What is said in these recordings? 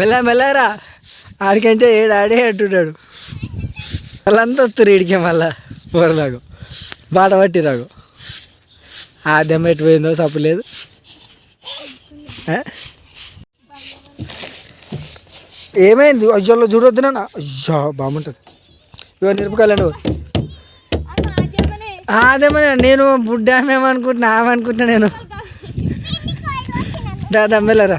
మెల్ల మెల్లరా. ఆడికంటే ఏడు ఆడే అంటున్నాడు వాళ్ళంతా వస్తారు ఈడికే మళ్ళా. పోరలాగు బాట పట్టి రాగు. ఆ దెమ్మ ఎటు పోయిందో సప్పు లేదు? ఏమైంది? అయ్యో చూడొద్దు నాన్న. అయ్యో బాగుంటుంది. ఇవో నిరపకాయలండి అదేమన్నా నేను బుడ్డామేమనుకుంటున్నా ఆమెనుకుంటున్నా నేను. దాదా మెల్లరా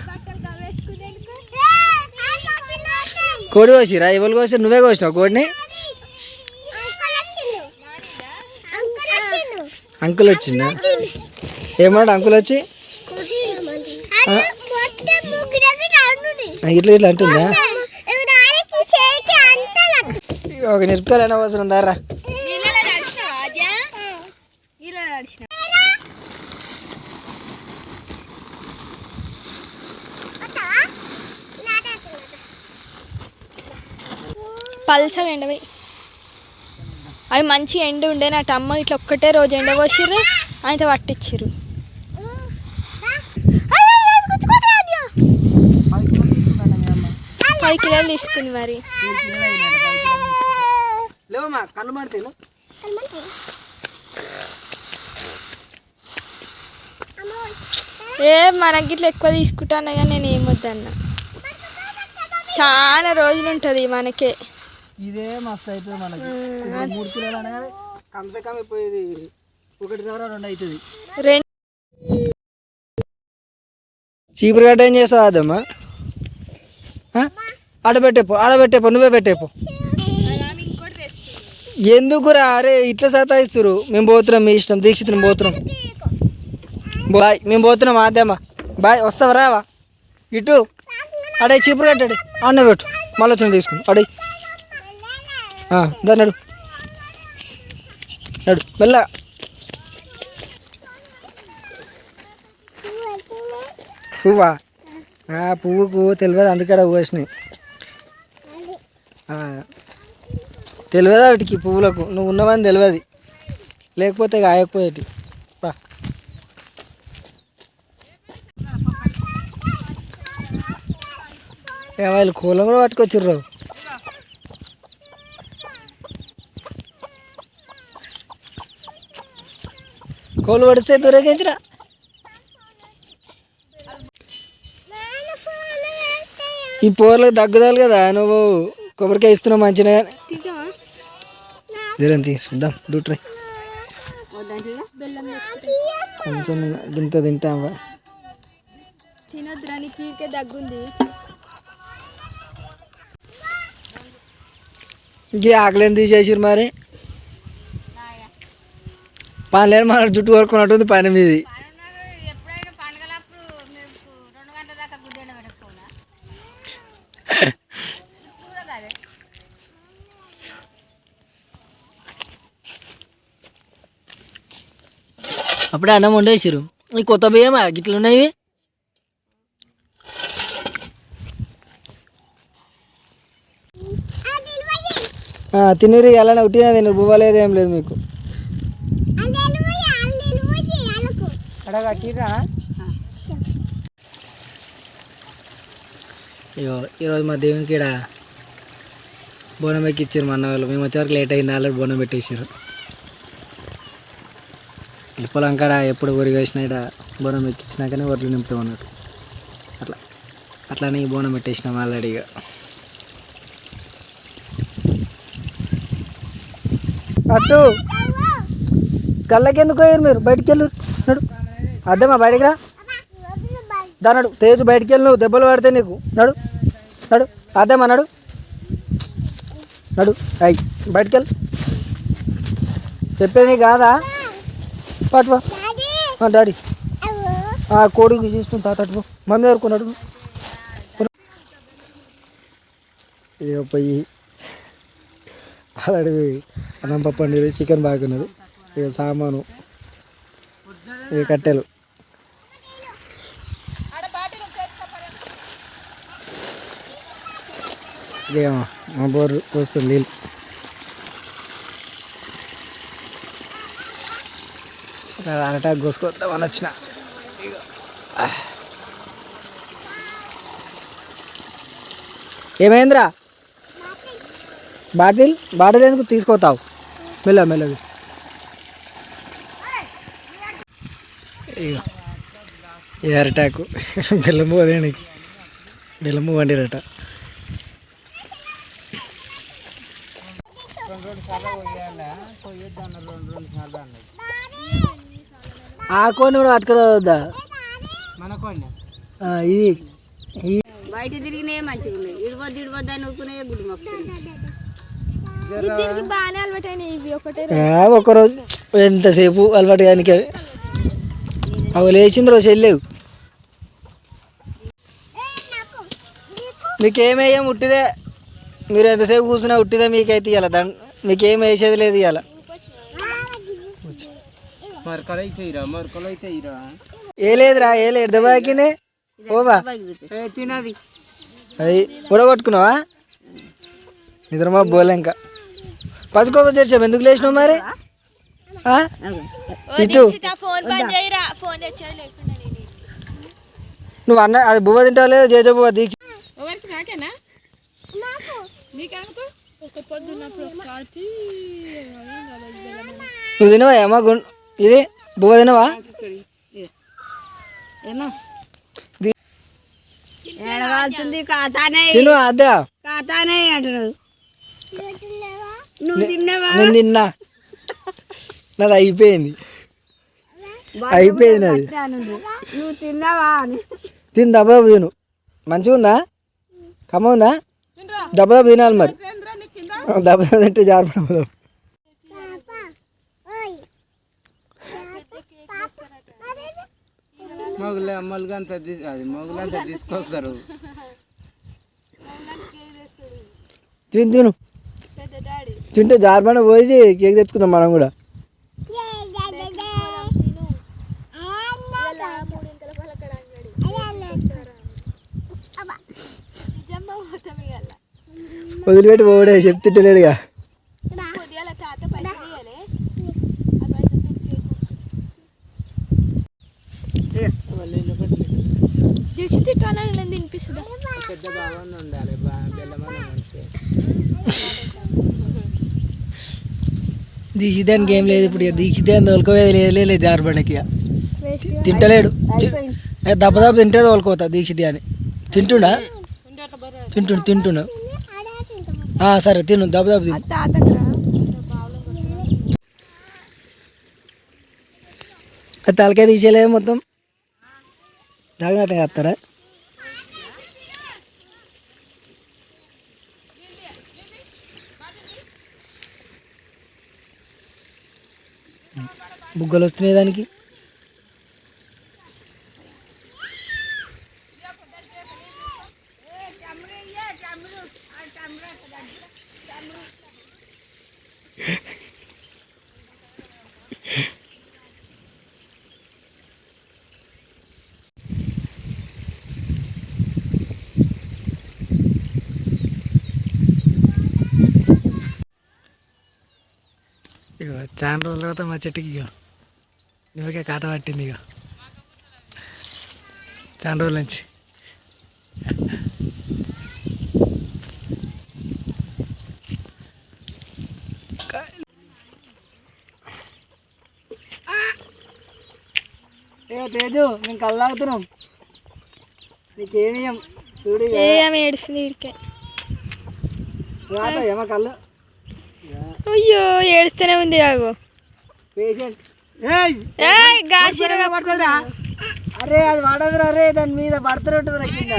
కోడి కోసిరా? ఎవరు కోసి నువ్వే కోసినావు కోడిని? అంకుల్ వచ్చిందా? ఏమన్నాడు అంకుల్ వచ్చి? ఇట్లా ఇట్లా అంటుందా? ఒక నిరపకాయలు అవసరం దారా పల్సగా ఎండవి అవి మంచి ఎండ ఉండే నా అమ్మ ఇట్లా ఒక్కటే రోజు ఎండ పోసిర్రు అయితే పట్టించిర్రు పది కిలోలు తీసుకుంది మరి. ఏ మనకి ఇట్లా ఎక్కువ తీసుకుంటాను కానీ నేను ఏమొద్దన్నా. చాలా రోజులు ఉంటుంది మనకే. ఇదే మస్తు అవుతుంది మనకి. ఇప్పుడు మూడు కిలోలు అనగానే కమ్సే కమ్ అయిపోయేది. ఒకటి దగ్గర రెండు. అవుతుంది రెండు చీపురు గడ్డ ఏం చేస్తావు అదమ్మా ఆడబెట్టేపో ఆడబెట్టేపో నువ్వే పెట్టేపో. ఎందుకురా? అరే ఇట్లా సతాయిస్తురు మేము పోతున్నాం మీ ఇష్టం. దీక్షిత్ మేము పోతున్నాం. బాయ్ మేము పోతున్నాం ఆద్యమ్మా బాయ్ వస్తావా రావా? ఇటు. అడే చీపురు కట్టాడు అన్న పెట్టు. మళ్ళీ వచ్చిన తీసుకుని. అడే ఇందా నడు. నడు మెల్ల. పువ్వా? ఆ, పువ్వుకు తెలియదు అందుకే పోసినాయి. తెలియదు వాటికి పువ్వులకు? నువ్వు ఉన్నవని తెలియదు. లేకపోతే కాయకపోయేటి. బా వాళ్ళు కూలం కూడా పట్టుకొచ్చిర్రు. కోళ్ళు పడితే దూరకించరా ఈ పోర్లకు దగ్గుదాలు కదా నువ్వు కొబ్బరికాయ ఇస్తున్నావు మంచిగా దూరం తీసుకుందాం దూట్రై కొంచెం గింత తింటావా ఇంకే ఆకలేని తీసేసిరు మరి? పనిలేని మన జుట్టు కొనుక్కున్నట్టుంది పని మీది. అప్పుడే అన్నం వండేసిరు ఈ కొత్త బియ్యం గిట్ల ఉన్నాయి తినిరి అలానే ఉట్టినా తినరు బువ్వలేదు ఏం లేదు మీకు. అయ్యో ఈరోజు మా దేవునికి ఇక్కడ బోనం ఎక్కిచ్చారు మా అన్న వాళ్ళు మేము వచ్చేవరకు లేట్ అయింది ఆల్రెడీ బోనం పెట్టేసారు పొలం కాడ ఎప్పుడు ఊరి వేసినా ఇక్కడ బోనం ఎక్కించినాకనే వడ్లు నింపుతాం అన్నట్టు అట్లా అట్లానే బోనం పెట్టేసినాం ఆల్రెడీగా అటు కళ్ళకెందుకు పోయారు మీరు? బయటికి వెళ్ళు నడు. అద్దమ్మా బయటికి రా. దా నడు. తేజు బయటికి వెళ్ళి నువ్వు దెబ్బలు పడితే నీకు. నడు. నడు. అద్దమ్మా నడు. నడు. అయ్యి బయటికి వెళ్ళి. చెప్పేది కాదా? పట్టువా డాడీ. ఆ కోడికి తాత తాతట్టుకో మమ్మీ దగ్గర కొన్నాడు పోయి అలాంటి అన్నం పప్పు అండి చికెన్ బాగున్నది ఇక సామాను ఇక కట్టెలు. ఇదేమో మా బోరు వస్తుంది నీళ్ళు. అనటా కోసుకొద్దామని వచ్చిన. ఏమైందిరా? బాటిల్? బాటిల్ ఎందుకు తీసుకోతావు మెల్ల మెల్లవి ఇక అటాకు అరటాకు. బెల్లము అదేనికి బెల్లము వండిరట ఆ కోని కూడా పట్టుకురావద్దా ఆ, ఇది. బయట తిరిగినే మంచిగా ఉన్నాయి ఇడిపోద్ది ఇడిపోద్ది అని ఊరుకునే గుడి బాగానే ఇవి ఒకటే ఆ, ఒక్కరోజు ఎంతసేపు అలవాటు కానీ అవి లేచింది రోజు వెళ్ళలేవు మీకేమేయం ఉట్టిదే? మీరు ఎంతసేపు కూర్చున్నా ఉట్టిదే మీకైతే ఇవ్వాలి దాని మీకేం వేసేది లేదు ఇవాళ ఏ లేదురా ఏ లేదు. దెబ్బకినే ఓవా తినది. అది ఉడగొట్టుకున్నావా నిద్రమా బోలే ఇంకా. పచ్చుకోప చేసాం ఎందుకు లేచినావు మరి? ఇటు. నువ్వు అన్న అది బువ్వ తింటావు లేదా? జేజ బువ్వ దీక్ష. ఒక పొద్దున్నప్పుడు ఒకసారి నువ్వు తినవా అమ్మ ఇది బువ్వ తినవా? ఏమో ది- ఏడవాల్సింది కాతానే తిను అద్దా. కాతానే నేను తిన్నా. నాది అయిపోయింది. అయిపోయింది నాది. నువ్వు తిన్నావా అని. తిని దెబ్బ దెబ్బ తిను. మంచిగా ఉందా కమ్మ ఉందా దెబ్బ దెబ్బ తినాలి మరి. దెబ్బ తింటే జారిపోదాం మొగుల మొగులంతా తీసు అది మొగులంతా తీసుకొస్తారు. తిను తిను. తింటే జారిపైన పోయి కేక్ తెచ్చుకుందాం మనం కూడా నిజంగా పోతాం ఇవాళ వదిలిపెట్టి పోవడే చెప్తుంటలేడుగా పొద్దుగాల తాత పైసలు ఇవ్వలే ఆ పైసలతో కేక్ దీక్ష తిట్టాలని నేను తినిపిస్తుందా పెద్ద బాగుంది ఉండాలి బెల్లమని ఉంటే దీక్షితానికి ఏం లేదు ఇప్పుడు ఇక. అని తోలుకోవేది లేదు లేదు జారిపడకి ఇక. తింటలేడు. దెబ్బ దెబ్బ తింటే తోలుకోతా దీక్షితి అని తింటుండా? తింటుండు తింటుండు. సరే తిను దెబ్బ దెబ్బ తిను. తలకాయ తీసేయలేదు మొత్తం? తాగినట్టుగా వస్తారా బుగ్గలు వస్తున్నాయి దానికి ఇక చాలా రోజుల తర్వాత మా చెట్టుకి ఇక నువ్వుకే కాత పట్టింది ఇక చాలా రోజుల నుంచి. ఏ తేజు మేము కళ్ళు తాగుతున్నాం. నీకేమి చూడు ఇక. ఏ ఆమె ఏడుస్తుంది రాత ఏమో కళ్ళు. అయ్యో ఏడుస్తూనే ఉంది ఆగు. పేషెంట్. ఏయ్! గాసిర పడుతుందిరా అరే అది పడదురా అరే దాని మీద పడుతున్నట్టుందిరా కింద.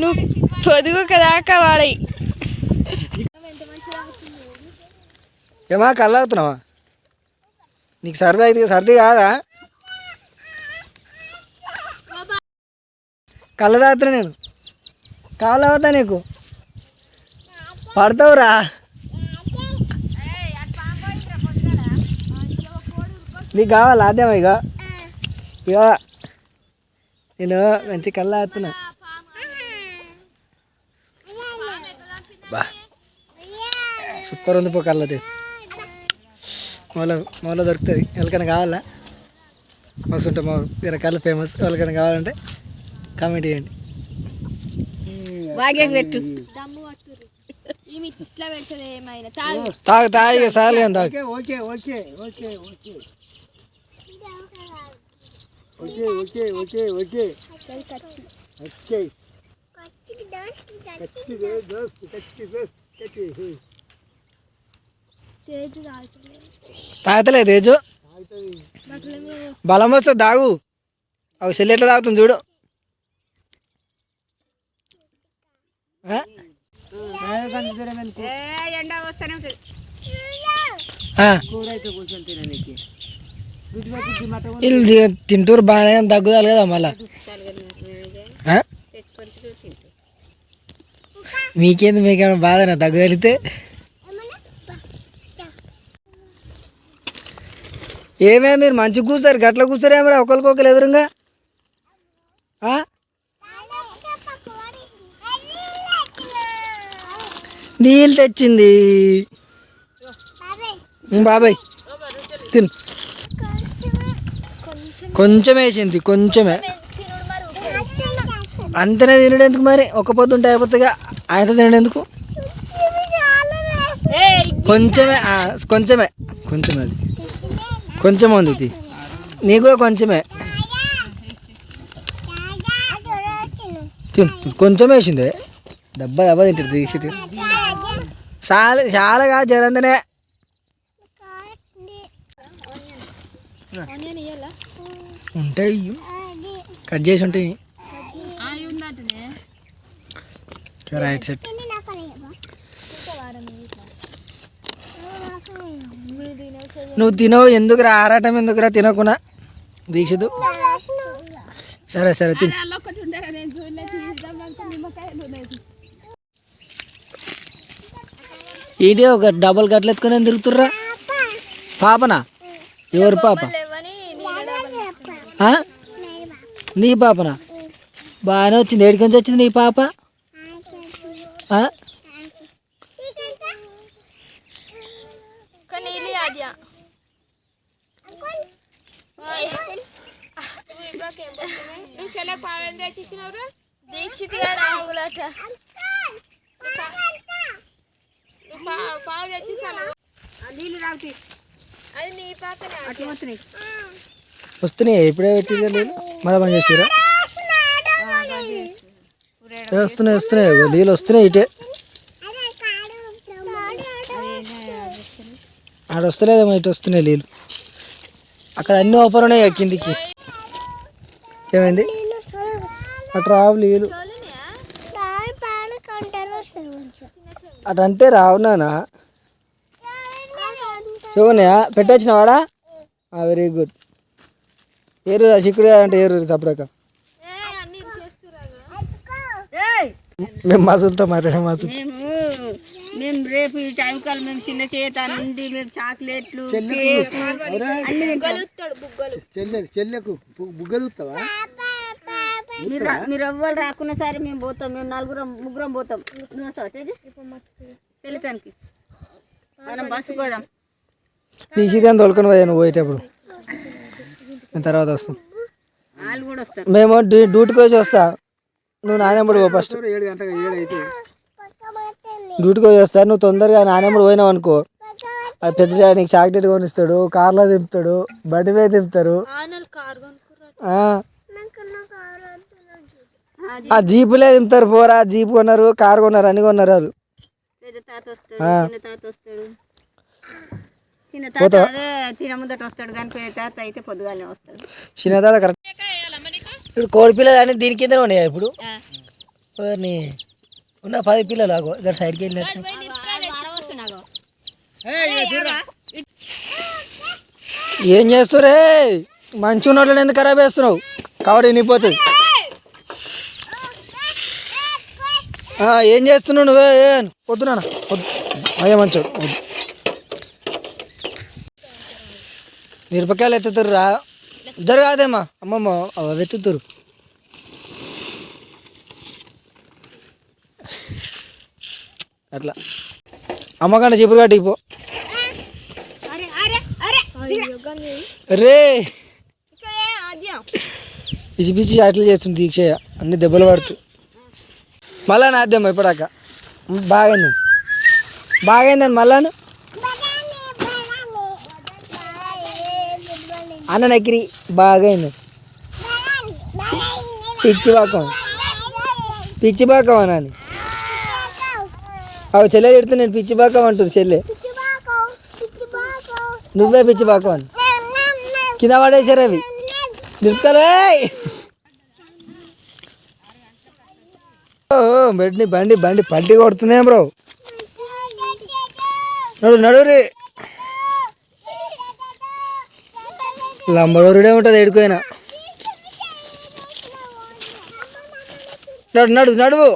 నువ్వు పొదుగు కదాకా వాడయి ఏమా కళ్ళు తాగుతున్నావా నీకు సరదా అయితే సర్ది కాదా? కళ్ళు తాగుతున్నా నేను. కాళ్ళు అవుతా నీకు. పడతావురా. నీకు కావాలా? అదేమో ఇక ఇక నేను మంచి కళ్ళు తాగుతున్నా బా. సూపర్ ఉంది పో కళ్ళది. మూల మూల దొరుకుతుంది. ఎవరికైనా కావాలా? మస్తు ఉంటాం మా వేరే కళ్ళు ఫేమస్ ఎవరికైనా కావాలంటే కామెంట్ చేయండి. పెట్టు. తాగు. తాగు తాగు okay okay okay okay okay. Okay okay okay okay. కచ్చి దోస్త్ కచ్చి దోస్త్ కచ్చి. చేతి తాగుతుంది. తాగుతలే తేజు. బలం వస్తే తాగు. అవి చెల్లి ఎట్లా తాగుతుంది చూడు. ఎండ వస్తూనే ఉంటుంది. ఆ. కూర అయితే కూర్చొని తినడానికి గుడ్డు పెట్టి మట వీళ్ళు తి- తింటూరు బాగానే తగ్గుదాలి కదా మళ్ళా? మీకేంది మీకేమైనా బాధనా తగ్గగలిగితే ఏమే మీరు మంచిగా కూర్చారు గట్ల కూర్చారేమరా? ఒకరికొకరు ఎదురుగా? నీళ్ళు తెచ్చింది. బాబాయ్. తిను. కొంచెం వేసింది కొంచెమే. అంతనే తినడు ఎందుకు మరి? ఒక్క పొద్దు ఉంటే అయిపోతుందిగా. ఆయనతో తినడు ఎందుకు కొంచెమే కొంచెమే. కొంచెమే అది. కొంచెం ఉంది ఇది. నీకు కూడా కొంచెమే. తిను కొంచెం వేసిందే. దెబ్బ దెబ్బ తింటారు తీసి. చాలా చాలా కాదు ఉంటాయి కట్ చేసి ఉంటాయి రైట్ సెట్ నువ్వు తినవు ఎందుకురా? ఆరాటం ఎందుకురా? తినకున్నా? దీక్షదు సరే సరే తిను. ఏంటి ఒక డబల్ గట్లు ఎత్తుకొని తిరుగుతుర్రా? పాపనా? ఎవరు పాప? నీ పాపనా? బాగానే వచ్చింది. ఏడికి నుంచి వచ్చింది నీ పాప? దీక్షిత్ గారు ఆవులట నీళ్ళు తాగుతాయి అది నీ పాకనే అట్లా వస్తున్నాయి. వస్తున్నాయి ఇప్పుడే పెట్టిందా లేదు మళ్ళీ పని చేసిరా వస్తున్నాయి. వస్తున్నాయి నీళ్ళు వస్తున్నాయి ఇటే. ఆడ వస్తలేదేమో ఇటు వస్తున్నాయి నీళ్ళు. అక్కడ అన్ని ఓపెన్ ఉన్నాయి కిందికి. ఏమైంది? అటు రావు నీళ్ళు. అటంటే రావునానా శివునియా పెట్టొచ్చిన వాడా వెరీ గుడ్ ఏరు చిక్కుడు అంటే ఏరు సపడక మేము మసులతో మాట్లాడే మసులు. మేము రేపు ఈ టైం కాల్ మేము చిన్న చేత నుండి మేము చాక్లెట్లు చెల్లెకు. బుగ్గలు. మీరు మీరు ఎవ్వరు రాకున్నా సరే మేము పోతాం. మేము నలుగురం ముగ్గురం పోతాం. నువ్వు వస్తావా తేజ? చెల్లితానికి మనం బస్సు పోదాం. నీ సీదని తోలుకొని పోయా నువ్వు పోయేటప్పుడు. నేను తర్వాత వస్తాం. వాళ్ళు కూడా వస్తారు. మేము డ్యూ- డ్యూటీకి వచ్చి వస్తా. నువ్వు నానెంబడి పో ఫస్ట్ ఏడు గంటగా ఏడు అయితే. డ్యూటీకి వచ్చి వస్తా నువ్వు తొందరగా నానెంబడి పోయినావు అనుకో. అది పెద్ద నీకు చాక్లెట్ కొనిస్తాడు కార్లో దింపుతాడు బండి మీద దింపుతారు. ఆనలు కారు కొనుక్కురా ఆ. జీపులే దింపుతారు పోరా జీప్ కొన్నారు కారు కొన్నారు అన్ని కొన్నారు వాళ్ళు. చిన్న తాత కరెక్ట్ ఇప్పుడు కోడి పిల్లలు అన్ని దీని కింద ఉన్నాయా ఇప్పుడు. ఉన్న పది పిల్లలు ఆగో ఇక్కడ సైడ్కి వెళ్ళినట్టు ఏం చేస్తురే మంచి ఉన్నోళ్ళని ఎందుకు ఖరాబ్ చేస్తున్నావు కవర్ వినిపోతుంది ఆ, ఏం చేస్తున్నావు నువ్వే? ఏ వద్దునా అయ్యా మంచోడు. మిరపకాయలు ఎత్తుతురు రా ఇద్దరు కాదేమా? అమ్మమ్మ అవి ఎత్తుతురు అట్లా. అమ్మకంటే చిపురు కట్టి పో. రే! పిచ్చి పిచ్చి అట్లా చేస్తుంది దీక్ష. అన్ని దెబ్బలు పడుతూ. మళ్ళా నాద్దాం ఇప్పడాక బాగైంది. బాగైందని మళ్ళాను అన్న నకిరి బాగైంది. పిచ్చి బాకం పిచ్చి బాకం అని అవి చెల్లె తిడితే నేను పిచ్చి బాకం అంటుంది చెల్లె. నువ్వే పిచ్చి బాకం అని. కింద పడేసారు అవి. నిలుపుతారాయ్. బండి బండి బండి పల్టీ కొడుతున్నాయి బ్రో. నడు నడురి లంబడోరుడే ఉంటుంది ఎడుకోయినా నడు నడు నడువు.